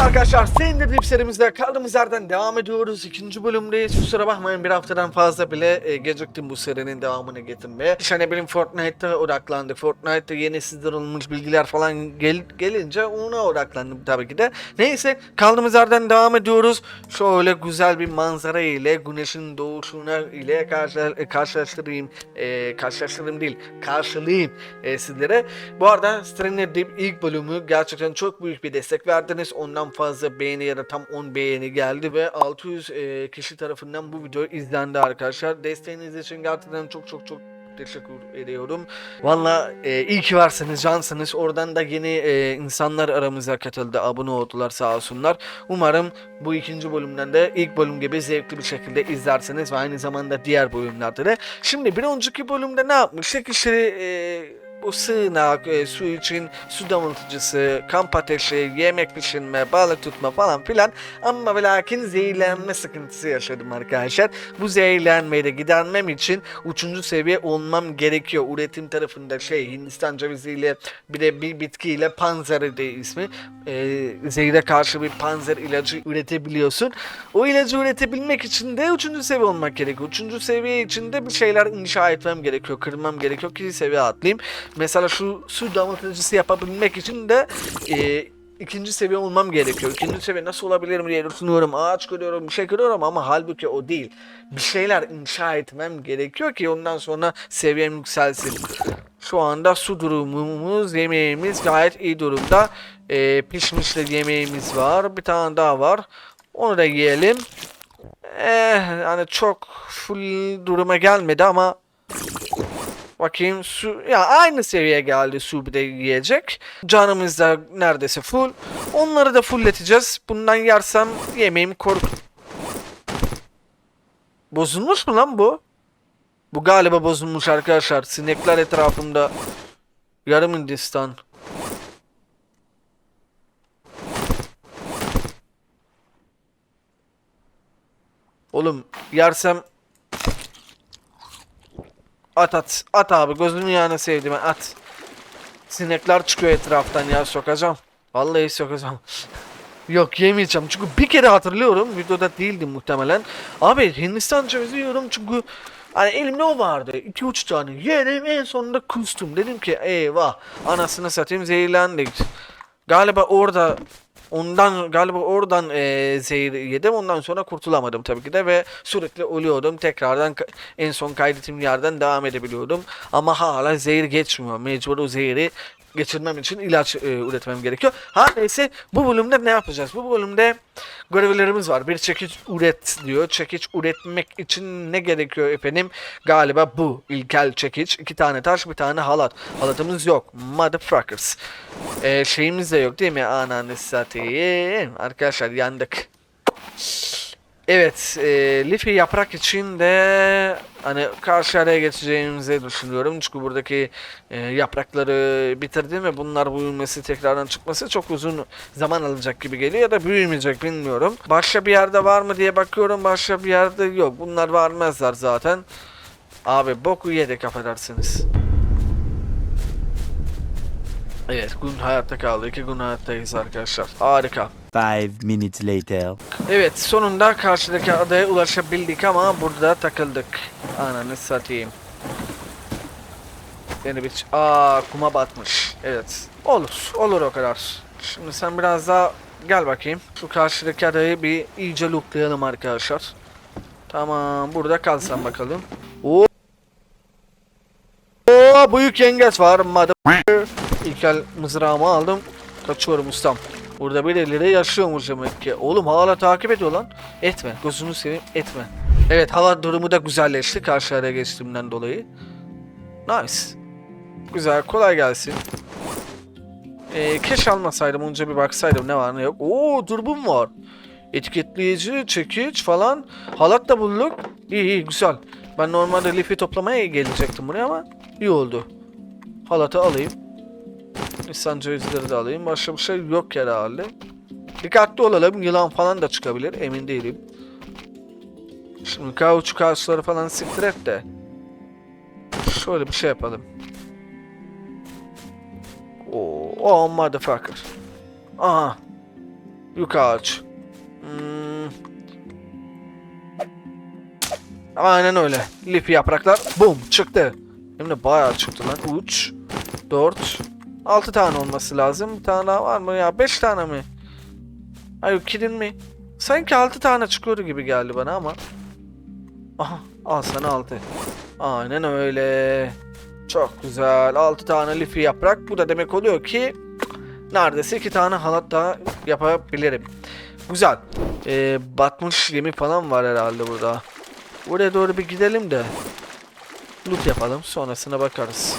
arkadaşlar senin de serimizde kaldığımız yerden devam ediyoruz. İkinci bölümdeyiz. Kusura bakmayın bir haftadan fazla bile e, geciktim bu serinin devamını getirmeye. İşte ne bileyim Fortnite'da odaklandık. Fortnite'da yeni sızdırılmış bilgiler falan gel, gelince ona odaklandım tabii ki de. Neyse kaldığımız yerden devam ediyoruz. Şöyle güzel bir manzara ile güneşin doğuşuna ile karşı, e, karşılaştırayım. E, karşılaştırayım değil. Karşılayayım e, sizlere. Bu arada Stranger Deep ilk bölümü gerçekten çok büyük bir destek verdiniz. Ondan fazla beğeni ya da tam 10 beğeni geldi ve 600 e, kişi tarafından bu video izlendi arkadaşlar. Desteğiniz için gerçekten çok çok çok teşekkür ediyorum. Valla e, iyi ki varsınız, cansınız. Oradan da yeni e, insanlar aramıza katıldı, abone oldular sağ olsunlar. Umarım bu ikinci bölümden de ilk bölüm gibi zevkli bir şekilde izlersiniz ve aynı zamanda diğer bölümlerde de. Şimdi bir önceki bölümde ne yapmıştık? İşte e, bu sığınak, e, su için su damlatıcısı, kamp ateşi, yemek pişirme, balık tutma falan filan ama ve lakin zehirlenme sıkıntısı yaşadım arkadaşlar. Bu zehirlenmeyi de gidermem için üçüncü seviye olmam gerekiyor. Üretim tarafında şey Hindistan ceviziyle bir de bir bitkiyle panzer de ismi. E, zehire karşı bir panzer ilacı üretebiliyorsun. O ilacı üretebilmek için de üçüncü seviye olmak gerekiyor. Üçüncü seviye için de bir şeyler inşa etmem gerekiyor. Kırmam gerekiyor ki seviye atlayayım. Mesela şu su damlatıcısı yapabilmek için de e, ikinci seviye olmam gerekiyor. İkinci seviye nasıl olabilirim diye düşünüyorum. Ağaç görüyorum, bir şey görüyorum ama halbuki o değil. Bir şeyler inşa etmem gerekiyor ki ondan sonra seviyem yükselsin. Şu anda su durumumuz, yemeğimiz gayet iyi durumda. E, pişmişle yemeğimiz var. Bir tane daha var. Onu da yiyelim. Eh, hani çok full duruma gelmedi ama Bakayım su ya aynı seviyeye geldi su bir de yiyecek. Canımız da neredeyse full. Onları da fullleteceğiz. Bundan yersem yemeğim kork. Bozulmuş mu lan bu? Bu galiba bozulmuş arkadaşlar. Sinekler etrafımda. Yarım Hindistan. Oğlum yersem At at. At abi gözümün yanına sevdim at. Sinekler çıkıyor etraftan ya sokacağım. Vallahi sokacağım. Yok yemeyeceğim çünkü bir kere hatırlıyorum videoda değildi muhtemelen. Abi Hindistan cevizi yiyorum çünkü hani elimde o vardı. 2-3 tane yedim en sonunda kustum. Dedim ki eyvah anasını satayım zehirlendik. Galiba orada Ondan galiba oradan e, zehir yedim. Ondan sonra kurtulamadım tabii ki de ve sürekli ölüyordum. Tekrardan en son kaydettiğim yerden devam edebiliyordum. Ama hala zehir geçmiyor. Mecbur o zehri geçirmem için ilaç e, üretmem gerekiyor. Ha neyse bu bölümde ne yapacağız? Bu bölümde görevlerimiz var. Bir çekiç üret diyor. Çekiç üretmek için ne gerekiyor efendim? Galiba bu ilkel çekiç. iki tane taş bir tane halat. Halatımız yok. Motherfuckers. E, şeyimiz de yok değil mi? Ananı satayım. Arkadaşlar yandık. Evet, e, lifi yaprak için de hani karşı geçeceğimizi düşünüyorum. Çünkü buradaki e, yaprakları bitirdim ve bunlar büyümesi, tekrardan çıkması çok uzun zaman alacak gibi geliyor ya da büyümeyecek bilmiyorum. Başka bir yerde var mı diye bakıyorum. Başka bir yerde yok. Bunlar vermezler zaten. Abi boku yedik affedersiniz. Evet, gün hayatta kaldı. İki gün hayattayız arkadaşlar. Harika. Five minutes later. Evet sonunda karşıdaki adaya ulaşabildik ama burada takıldık. Ananı satayım. Beni bir... Aa kuma batmış. Evet. Olur. Olur o kadar. Şimdi sen biraz daha gel bakayım. Şu karşıdaki adayı bir iyice lootlayalım arkadaşlar. Tamam. Burada kalsan bakalım. Oo. Oo büyük yengeç var. Mother... İlkel mızrağımı aldım. Kaçıyorum ustam. Burada birileri yaşıyormuş demek ki. Oğlum hala takip ediyor lan. Etme. Gözünü seveyim etme. Evet hava durumu da güzelleşti karşı araya geçtiğimden dolayı. Nice. Güzel kolay gelsin. Ee, keş almasaydım önce bir baksaydım ne var ne yok. Oo durbun var. Etiketleyici, çekiç falan. Halat da bulduk. İyi iyi güzel. Ben normalde lifi toplamaya gelecektim buraya ama iyi oldu. Halatı alayım. Nisan cevizleri de alayım. Başka bir şey yok herhalde. Dikkatli olalım. Yılan falan da çıkabilir. Emin değilim. Şimdi kauçuk ağaçları falan siktir et de. Şöyle bir şey yapalım. Oo, oh motherfucker. Aha. Yük ağaç. Hmm. Aynen öyle. Lif yapraklar. Bum çıktı. Hem de bayağı çıktı lan. 3, 4, 6 tane olması lazım. Bir tane daha var mı ya? 5 tane mi? Ay kidding mi? Sanki 6 tane çıkıyordu gibi geldi bana ama. Aha al sana 6. Aynen öyle. Çok güzel. 6 tane lifi yaprak. Bu da demek oluyor ki neredeyse 2 tane halat daha yapabilirim. Güzel. Ee, batmış gemi falan var herhalde burada. Buraya doğru bir gidelim de loot yapalım. Sonrasına bakarız.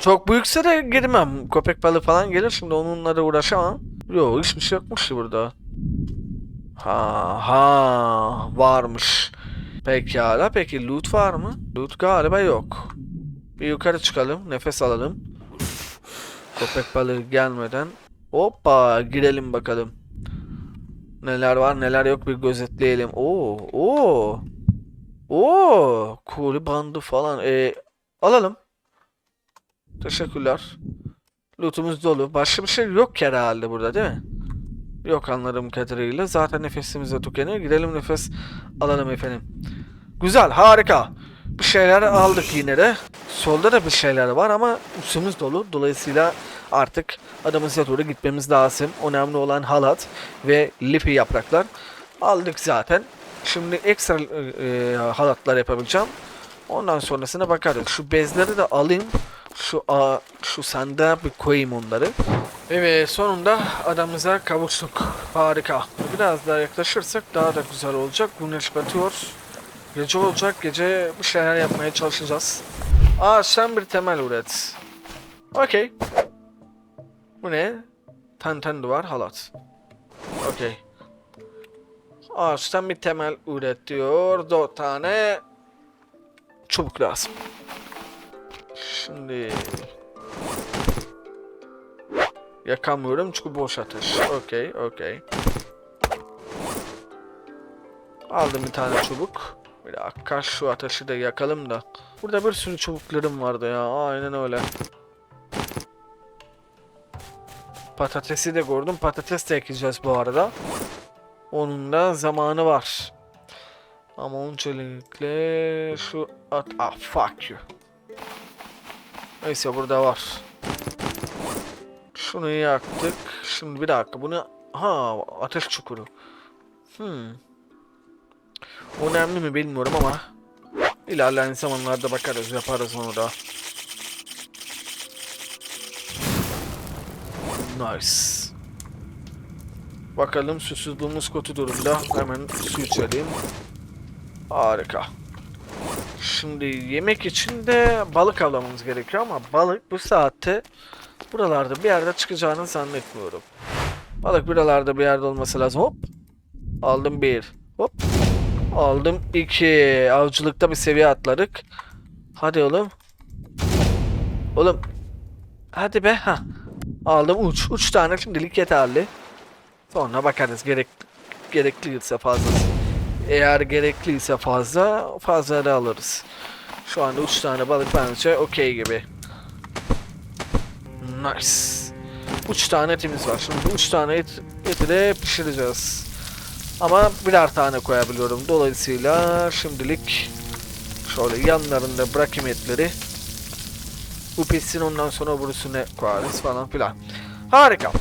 Çok büyükse de girmem. Köpek balığı falan gelir şimdi onunla uğraşamam. Yok hiçbir şey yokmuş burada. Ha ha varmış. Pekala peki loot var mı? Loot galiba yok. Bir yukarı çıkalım nefes alalım. Köpek balığı gelmeden. Hoppa girelim bakalım. Neler var neler yok bir gözetleyelim. Oo oo. Oo kuli bandı falan. E, alalım. Teşekkürler. Lootumuz dolu. Başka bir şey yok herhalde burada değil mi? Yok anladığım kadarıyla. Zaten nefesimiz de tükeniyor. Gidelim nefes alalım efendim. Güzel, harika. Bir şeyler aldık yine de. Solda da bir şeyler var ama üstümüz dolu. Dolayısıyla artık adamımıza doğru gitmemiz lazım. Önemli olan halat ve lipi yapraklar. Aldık zaten. Şimdi ekstra e, e, halatlar yapabileceğim. Ondan sonrasına bakarız. Şu bezleri de alayım. Şu a, şu sandığa bir koyayım onları. Evet sonunda adamıza kavuştuk. Harika. Biraz daha yaklaşırsak daha da güzel olacak. Güneş batıyor. Gece olacak. Gece bir şeyler yapmaya çalışacağız. Sen bir temel üret. Okey. Bu ne? Tenten duvar halat. Okey. Ağaçtan bir temel üret diyor. Dört tane çubuk lazım. Şimdi yakamıyorum çünkü boş ateş. Okey, okey. Aldım bir tane çubuk. Bir dakika şu ateşi de yakalım da. Burada bir sürü çubuklarım vardı ya. Aynen öyle. Patatesi de gördüm. Patates de ekeceğiz bu arada. Onun da zamanı var. Ama öncelikle şu at... Ah fuck you. Neyse burada var. Şunu yaktık. Şimdi bir dakika bunu... Ha ateş çukuru. Hmm. Önemli mi bilmiyorum ama ilerleyen zamanlarda bakarız yaparız onu da. Nice. Bakalım susuzluğumuz kötü durumda. Hemen su içelim. Harika. Şimdi yemek için de balık avlamamız gerekiyor ama balık bu saatte buralarda bir yerde çıkacağını zannetmiyorum. Balık buralarda bir yerde olması lazım. Hop. Aldım bir. Hop. Aldım iki. Avcılıkta bir seviye atladık. Hadi oğlum. Oğlum. Hadi be. ha. Aldım uç. Uç tane şimdilik yeterli. Sonra bakarız gerek gerekliyse fazlası. Eğer gerekliyse fazla fazla da alırız. Şu anda 3 tane balık bence okey gibi. Nice. 3 tane etimiz var. Şimdi 3 tane et, eti de pişireceğiz. Ama birer tane koyabiliyorum. Dolayısıyla şimdilik şöyle yanlarında bırakayım etleri. Bu pişsin ondan sonra öbürsüne koyarız falan filan. Harika.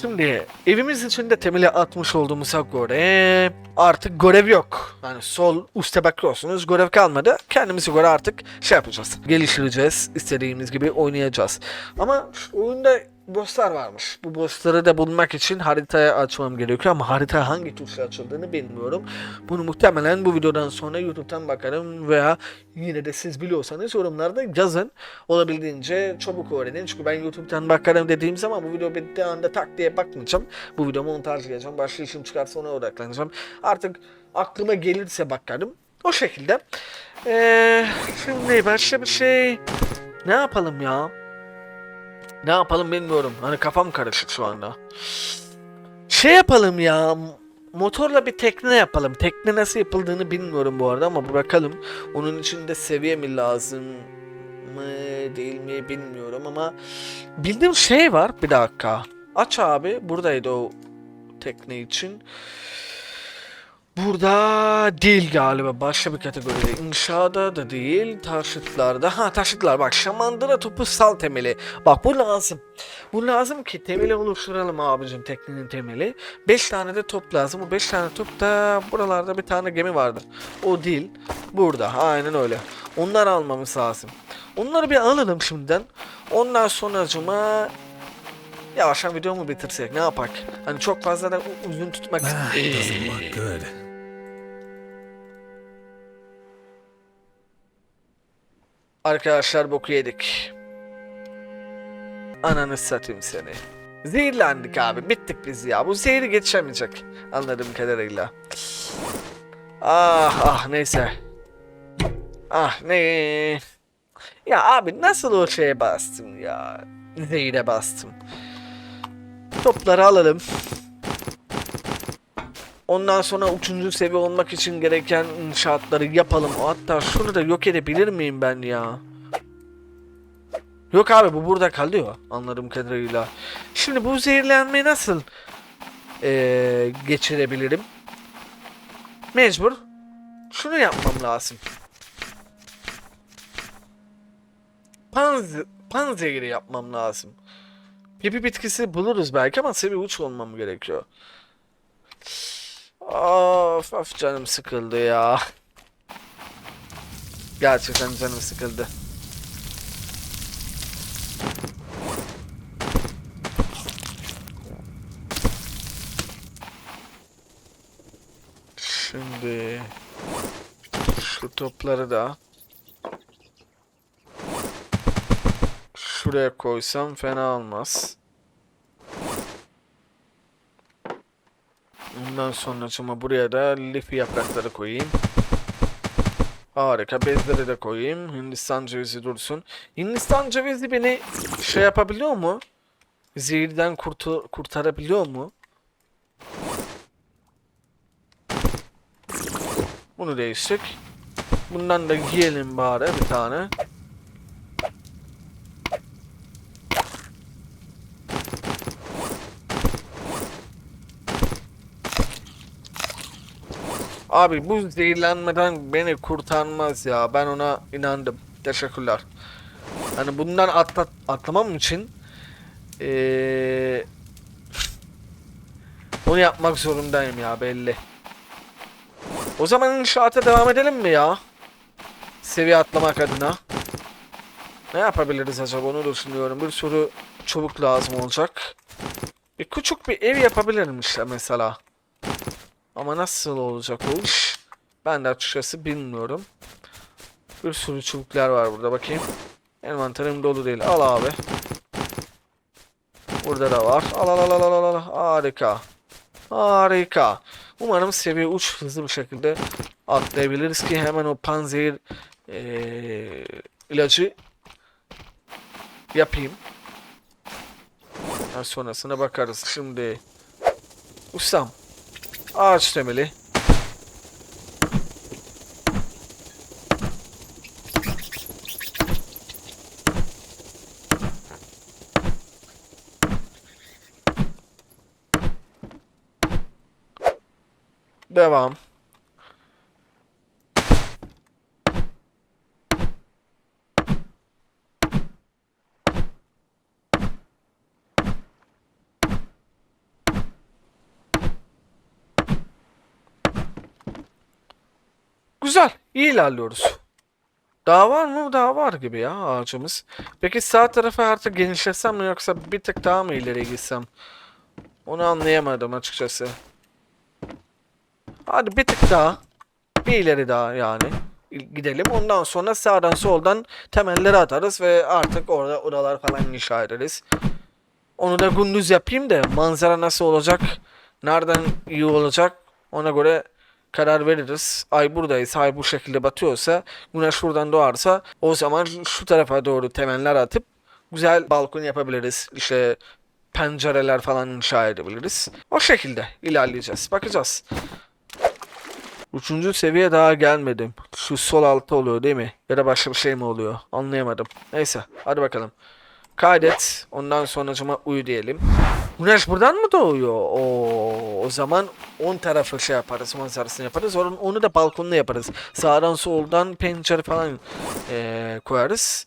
Şimdi evimiz içinde temeli atmış olduğumuza göre artık görev yok. Yani sol üstte bakıyorsunuz görev kalmadı. Kendimize göre artık şey yapacağız. Geliştireceğiz. istediğimiz gibi oynayacağız. Ama oyunda bosslar varmış. Bu bossları da bulmak için haritaya açmam gerekiyor ama harita hangi tuşla açıldığını bilmiyorum. Bunu muhtemelen bu videodan sonra YouTube'dan bakarım veya yine de siz biliyorsanız yorumlarda yazın. Olabildiğince çabuk öğrenin. Çünkü ben YouTube'dan bakarım dediğim zaman bu video bittiği anda tak diye bakmayacağım. Bu video montajlayacağım. Başka işim çıkarsa ona odaklanacağım. Artık aklıma gelirse bakarım. O şekilde. Ee, şimdi başka bir şey ne yapalım ya? Ne yapalım bilmiyorum. Hani kafam karışık şu anda. Şey yapalım ya. Motorla bir tekne yapalım. Tekne nasıl yapıldığını bilmiyorum bu arada ama bir bakalım. Onun için de seviye mi lazım mı değil mi bilmiyorum ama bildiğim şey var. Bir dakika. Aç abi. Buradaydı o tekne için. Burada değil galiba. Başka bir kategoride. İnşaada da değil. Taşıtlarda. Ha taşıtlar bak. Şamandıra topu sal temeli. Bak bu lazım. Bu lazım ki temeli oluşturalım abicim teknenin temeli. 5 tane de top lazım. Bu 5 tane top da buralarda bir tane gemi vardı. O değil. Burada. Aynen öyle. Onları almamız lazım. Onları bir alalım şimdiden. Ondan sonra cuma yavaştan videomu bitirsek ne yapak? Hani çok fazla da uzun tutmak Ah, Arkadaşlar boku yedik. Ananı satayım seni. Zehirlendik abi. Bittik biz ya. Bu zehri geçemeyecek. Anladığım kadarıyla. Ah ah neyse. Ah ne. Ya abi nasıl o şeye bastım ya. Zehire bastım. Topları alalım. Ondan sonra üçüncü seviye olmak için gereken inşaatları yapalım. Hatta şunu da yok edebilir miyim ben ya? Yok abi bu burada kalıyor anladığım kadarıyla. Şimdi bu zehirlenmeyi nasıl eee, geçirebilirim? Mecbur şunu yapmam lazım. Panz panzehiri yapmam lazım. Pipi bitkisi buluruz belki ama seviye uç olmam gerekiyor. Of of canım sıkıldı ya. Gerçekten canım sıkıldı. Şimdi şu topları da şuraya koysam fena olmaz. Ondan sonra buraya da lif yaprakları koyayım. Harika. Bezleri de koyayım. Hindistan cevizi dursun. Hindistan cevizi beni şey yapabiliyor mu? Zehirden kurtu kurtarabiliyor mu? Bunu değiştik. Bundan da yiyelim bari bir tane. Abi bu zehirlenmeden beni kurtarmaz ya. Ben ona inandım. Teşekkürler. Hani bundan atla atlamam için eee onu yapmak zorundayım ya belli. O zaman inşaata devam edelim mi ya? Seviye atlamak adına. Ne yapabiliriz acaba onu düşünüyorum. Bir sürü çubuk lazım olacak. Bir küçük bir ev yapabilirim işte mesela. Ama nasıl olacak o? Ben de açıkçası bilmiyorum. Bir sürü çubuklar var burada bakayım. Envanterim dolu değil. Al abi. Burada da var. Al al al al al al. Harika. Harika. Umarım seviye uç hızlı bir şekilde atlayabiliriz ki hemen o panzehir eee, ilacı yapayım. Daha sonrasına bakarız. Şimdi ustam ağaç temeli devam. Güzel, iyi ilerliyoruz. Daha var mı? Daha var gibi ya ağacımız. Peki sağ tarafı artık genişletsem mi yoksa bir tık daha mı ileriye gitsem? Onu anlayamadım açıkçası. Hadi bir tık daha. Bir ileri daha yani. Gidelim. Ondan sonra sağdan soldan temelleri atarız ve artık orada odalar falan inşa ederiz. Onu da gündüz yapayım da manzara nasıl olacak? Nereden iyi olacak? Ona göre karar veririz. Ay buradayız. Ay bu şekilde batıyorsa, güneş şuradan doğarsa o zaman şu tarafa doğru temeller atıp güzel balkon yapabiliriz. İşte pencereler falan inşa edebiliriz. O şekilde ilerleyeceğiz. Bakacağız. Üçüncü seviye daha gelmedim. Şu sol altta oluyor değil mi? Ya da başka bir şey mi oluyor? Anlayamadım. Neyse hadi bakalım. Kaydet. Ondan sonracıma uyu diyelim. Güneş buradan mı doğuyor? Oo, o zaman 10 tarafı şey yaparız, manzarasını yaparız. Onu, onu da balkonda yaparız. Sağdan soldan pencere falan eee, koyarız.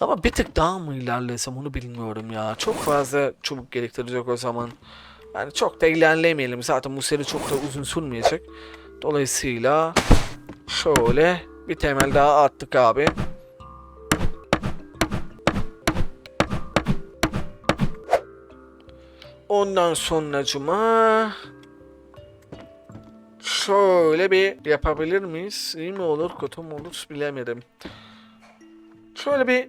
Ama bir tık daha mı ilerlesem onu bilmiyorum ya. Çok fazla çubuk gerektirecek o zaman. Yani çok da ilerlemeyelim. Zaten bu seri çok da uzun sürmeyecek. Dolayısıyla şöyle bir temel daha attık abi. Ondan sonracıma şöyle bir yapabilir miyiz? İyi mi olur, kötü mü olur bilemedim. Şöyle bir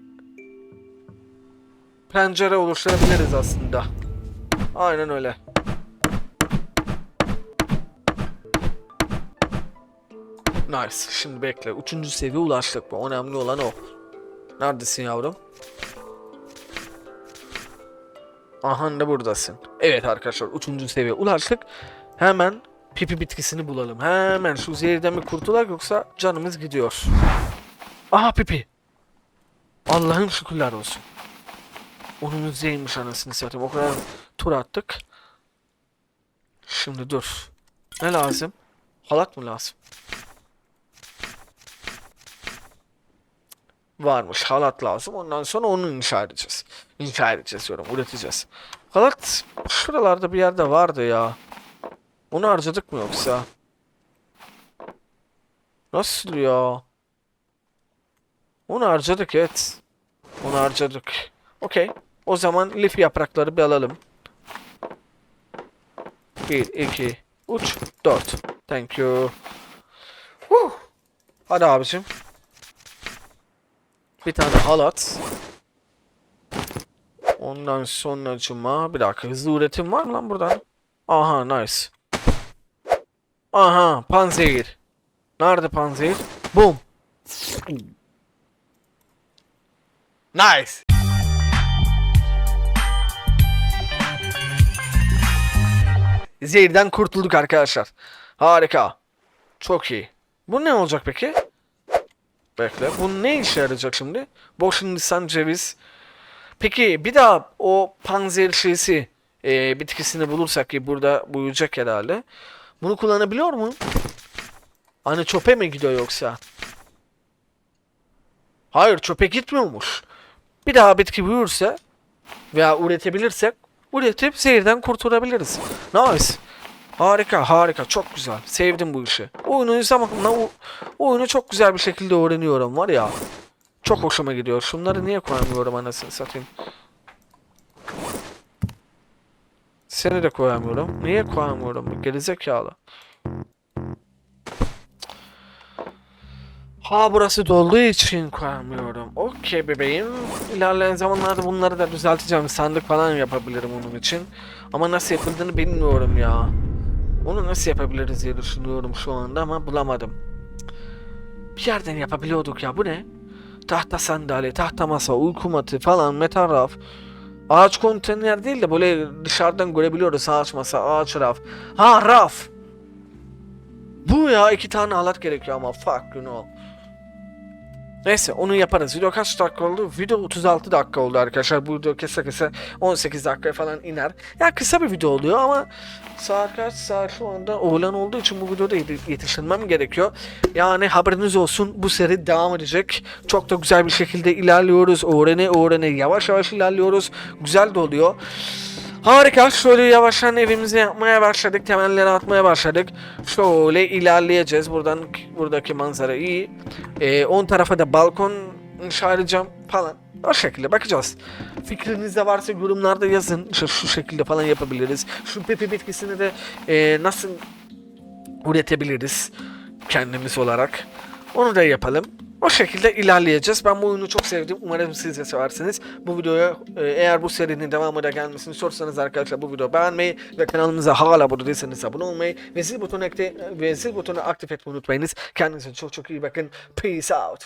pencere oluşturabiliriz aslında. Aynen öyle. Nice. Şimdi bekle. Üçüncü seviye ulaştık. Bu önemli olan o. Neredesin yavrum? Aha da buradasın. Evet arkadaşlar üçüncü seviye ulaştık. Hemen pipi bitkisini bulalım. Hemen şu zehirden bir kurtulak yoksa canımız gidiyor. Aha pipi. Allah'ın şükürler olsun. Onun zeymiş anasını satayım. O kadar tur attık. Şimdi dur. Ne lazım? Halat mı lazım? Varmış halat lazım. Ondan sonra onu inşa edeceğiz. İnşa edeceğiz diyorum. Üreteceğiz. Halat şuralarda bir yerde vardı ya. Onu harcadık mı yoksa? Nasıl ya? Onu harcadık evet. Onu harcadık. Okey. O zaman lif yaprakları bir alalım. 1, 2, 3, 4. Thank you. Huh. Hadi abicim. Bir tane halat. Ondan sonracıma bir dakika hızlı üretim var mı lan buradan? Aha nice. Aha panzehir. Nerede panzehir? Boom. Nice. Zehirden kurtulduk arkadaşlar. Harika. Çok iyi. Bu ne olacak peki? Bekle. Bu ne işe yarayacak şimdi? Boş Hindistan ceviz. Peki bir daha o panzer şeysi e, bitkisini bulursak ki burada buyacak herhalde. Bunu kullanabiliyor mu? Hani çöpe mi gidiyor yoksa? Hayır çöpe gitmiyormuş. Bir daha bitki büyürse veya üretebilirsek üretip zehirden kurtulabiliriz. Nice. Harika harika çok güzel. Sevdim bu işi. Oyunu zamanla o, oyunu çok güzel bir şekilde öğreniyorum var ya. Çok hoşuma gidiyor. Şunları niye koyamıyorum anasını satayım. Seni de koyamıyorum. Niye koyamıyorum? Gerizekalı. Ha burası dolduğu için koyamıyorum. Okey bebeğim. İlerleyen zamanlarda bunları da düzelteceğim. Sandık falan yapabilirim onun için. Ama nasıl yapıldığını bilmiyorum ya. Onu nasıl yapabiliriz diye düşünüyorum şu anda ama bulamadım. Bir yerden yapabiliyorduk ya bu ne? Tahta sandalye, tahta masa, uyku matı falan, metal raf. Ağaç konteyner değil de böyle dışarıdan görebiliyoruz ağaç masa, ağaç raf. Ha raf! Bu ya iki tane alat gerekiyor ama fuck you know. Neyse onu yaparız. Video kaç dakika oldu? Video 36 dakika oldu arkadaşlar. Bu video kese kese 18 dakikaya falan iner. Ya kısa bir video oluyor ama saat kaç saat şu anda oğlan olduğu için bu videoda yeti- yetiştirmem gerekiyor. Yani haberiniz olsun bu seri devam edecek. Çok da güzel bir şekilde ilerliyoruz. Öğrene öğrene yavaş yavaş ilerliyoruz. Güzel de oluyor. Harika. Şöyle yavaştan evimizi yapmaya başladık. Temelleri atmaya başladık. Şöyle ilerleyeceğiz. Buradan buradaki manzara iyi. Ee, on tarafa da balkon inşa edeceğim falan. O şekilde bakacağız. Fikriniz de varsa yorumlarda yazın. İşte şu şekilde falan yapabiliriz. Şu pepe bitkisini de e, nasıl üretebiliriz kendimiz olarak. Onu da yapalım. O şekilde ilerleyeceğiz. Ben bu oyunu çok sevdim. Umarım siz de seversiniz. Bu videoya e, eğer bu serinin devamı da gelmesini istiyorsanız arkadaşlar bu videoyu beğenmeyi ve kanalımıza hala abone değilseniz abone olmayı ve zil butonu, ekle, ve zil butonu aktif etmeyi unutmayınız. Kendinize çok çok iyi bakın. Peace out.